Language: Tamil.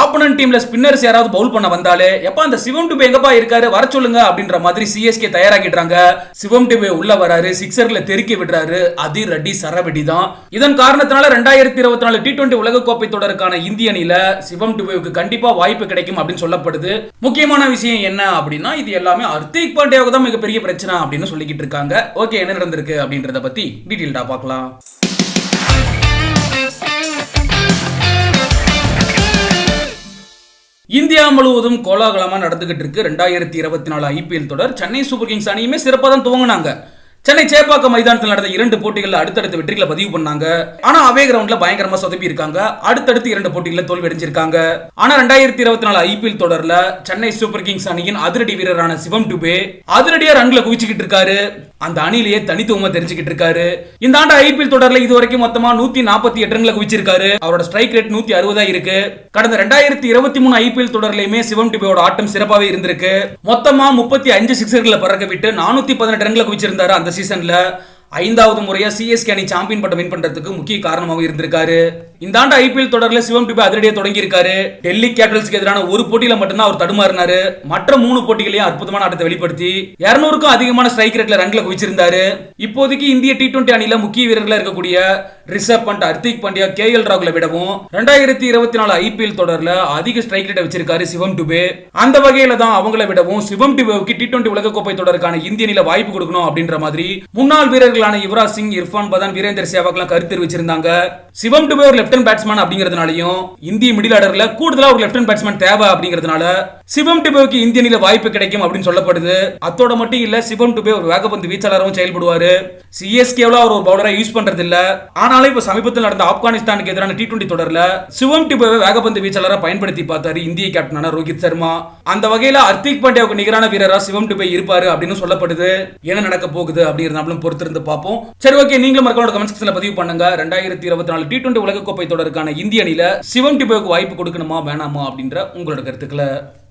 ஆப்பனன் டீம்ல ஸ்பின்னர்ஸ் யாராவது பவுல் பண்ண வந்தாலே எப்ப அந்த சிவம் டுபே எங்கப்பா இருக்காரு? வர சொல்லுங்க அப்படின்ற மாதிரி சிஎஸ்கே தயாராகிடுறாங்க. சிவம் டுபே உள்ள வராரு சிக்ஸர்ல தெருக்கி விடுறாரு. அதிரடி சரவெடி தான் இதன் காரணத்தினால ரெண்டாயிரத்தி இருபத்தி நாலு டி டுவெண்டி உலகக்கோப்பை தொடருக்கான இந்திய அணியில சிவம் டுபேவுக்கு கண்டிப்பா வாய்ப்பு கிடைக்கும் அப்படின்னு சொல்லப்படுது. முக்கியமான விஷயம் என்ன அப்படின்னா இது எல்லாமே அர்த்திக் பாண்டியாவுக்கு தான் மிகப்பெரிய பிரச்சனை அப்படின்னு சொல்லிக்கிட்டு இருக்காங்க. ஓகே என்ன நடந்திருக்கு அப்படின்றத பத்தி டீட்டெயில்டா பார்க்கலாம். இந்தியா முழுவதும் கோலாகலமா நடந்துகிட்டு இருக்கு. ரெண்டாயிரத்தி இருபத்தி நாலு ஐபிஎல் தொடர். சென்னை சூப்பர் கிங்ஸ் அணியுமே சிறப்பாக தான் துவங்கினாங்க. சென்னை சேப்பாக்கம் மைதானத்தில் நடந்த இரண்டு போட்டிகளில் அடுத்தடுத்த வெற்றிகளை பதிவு பண்ணாங்க. ஆனா அவே கிரவுண்ட்ல பயங்கரமா சொதப்பி இருக்காங்க. அடுத்தடுத்து இரண்டு போட்டிகளில் தோல்வி அடைஞ்சிருக்காங்க. ஆனா ரெண்டாயிரத்தி இருபத்தி நாலு ஐபிஎல் தொடர்ல சென்னை சூப்பர் கிங்ஸ் அணியின் அதிரடி வீரரான சிவம் டுபே அதிரடியா ரன்ல குவிச்சுக்கிட்டு இருக்காரு. அந்த அணிலேயே தனித்துவமா தெரிஞ்சுக்கிட்டு இருக்காரு. இந்த ஆண்டு ஐபிஎல் தொடர்ல இது வரைக்கும் மொத்தமா நூத்தி நாற்பத்தி எட்டு ரன்களை குவிச்சிருக்காரு. அவரோட ஸ்ட்ரைக் ரேட் நூத்தி அறுபதா இருக்கு. கடந்த ரெண்டாயிரத்தி இருபத்தி மூணு ஐபிஎல் தொடர்லயுமே சிவம் டிபேயோட ஆட்டம் சிறப்பாவே இருந்திருக்கு. மொத்தமா முப்பத்தி அஞ்சு சிக்ஸர்களை பறக்க விட்டு நானூத்தி பதினெட்டு ரன்களை குவிச்சிருந்தாரு அந்த சீசனில் ஐந்தாவது முறையா சிஎஸ்கே அணி சாம்பியன் பட்டம் வின் பண்றதுக்கு முக்கிய காரணமாக இருந்திருக்காரு. இந்த ஆண்டு ஐபிஎல் தொடரில் சிவம் டிபே அதிரடியாக தொடங்கியிருக்காரு. டெல்லி கேபிட்டல்ஸ்க்கு எதிரான ஒரு போட்டியில மட்டும்தான் அவர் தடுமாறினாரு. மற்ற மூணு போட்டிகளையும் அற்புதமான ஆட்டத்தை வெளிப்படுத்தி இருநூறுக்கும் அதிகமான ஸ்ட்ரைக் ரேட்ல ரன்ல குவிச்சிருந்தாரு. இப்போதைக்கு இந்திய டி டுவெண்டி அணியில முக்கிய வீரர்களா இருக்கக்கூடிய ரிஷப் பண்ட் ஹர்திக் பாண்டியா கே எல் ராகுல விடவும் ரெண்டாயிரத்தி இருபத்தி நாலு ஐபிஎல் தொடர்ல அதிக ஸ்ட்ரைக் ரேட்டை வச்சிருக்காரு சிவம் டுபே. அந்த வகையில தான் அவங்கள விடவும் சிவம் டுபேவுக்கு டி டுவெண்டி உலகக்கோப்பை தொடருக்கான இந்திய அணியில வாய்ப்பு கொடுக்கணும் அப்படின்ற மாதிரி முன்னாள் வீரர்கள் வீரர்களான யுவராஜ் சிங் இர்ஃபான் பதான் வீரேந்தர் சேவாக்லாம் கருத்து தெரிவிச்சிருந்தாங்க. சிவம் டுபே ஒரு லெப்டன் பேட்ஸ்மேன் அப்படிங்கிறதுனாலையும் இந்திய மிடில் ஆர்டர்ல கூடுதலா ஒரு லெப்டன் பேட்ஸ்மேன் தேவை அப்படிங்கிறதுனால சிவம் டுபேவுக்கு இந்திய அணியில வாய்ப்பு கிடைக்கும் அப்படின்னு சொல்லப்படுது. அத்தோட மட்டும் இல்ல சிவம் டுபே ஒரு வேகப்பந்து வீச்சாளராகவும் செயல்படுவாரு. சிஎஸ்கேவில் அவர் ஒரு பவுலரா யூஸ் பண்றது இல்ல ஆனாலும் இப்ப சமீபத்தில் நடந்த ஆப்கானிஸ்தானுக்கு எதிரான டி டுவெண்டி தொடர்ல சிவம் டுபேவை வேகப்பந்து வீச்சாளராக பயன்படுத்தி பார்த்தாரு இந்திய கேப்டனான ரோஹித் சர்மா. அந்த வகையில ஹர்திக் பாண்டியாவுக்கு நிகரான வீரரா சிவம் டுபே இருப்பாரு அப்படின்னு சொல்லப்படுது. என்ன நடக்க போகுது அப்படிங்கிறதாலும் பொறுத்திருந்து பார்ப்போம். சரி ஓகே நீங்களும் மறக்காம கமெண்ட் செக்ஷன்ல பதிவு பண்ணுங்க. ரெண்டாயிரத்தி இருபத்தி நாலு டி டுவெண்டி உலகக்கோப்பை தொடருக்கான இந்திய அணியில சிவம் டுபேவுக்கு வாய்ப்பு கொடுக்கணுமா வேணாமா அப்படின்ற உங்களோட கருத்துக்களை.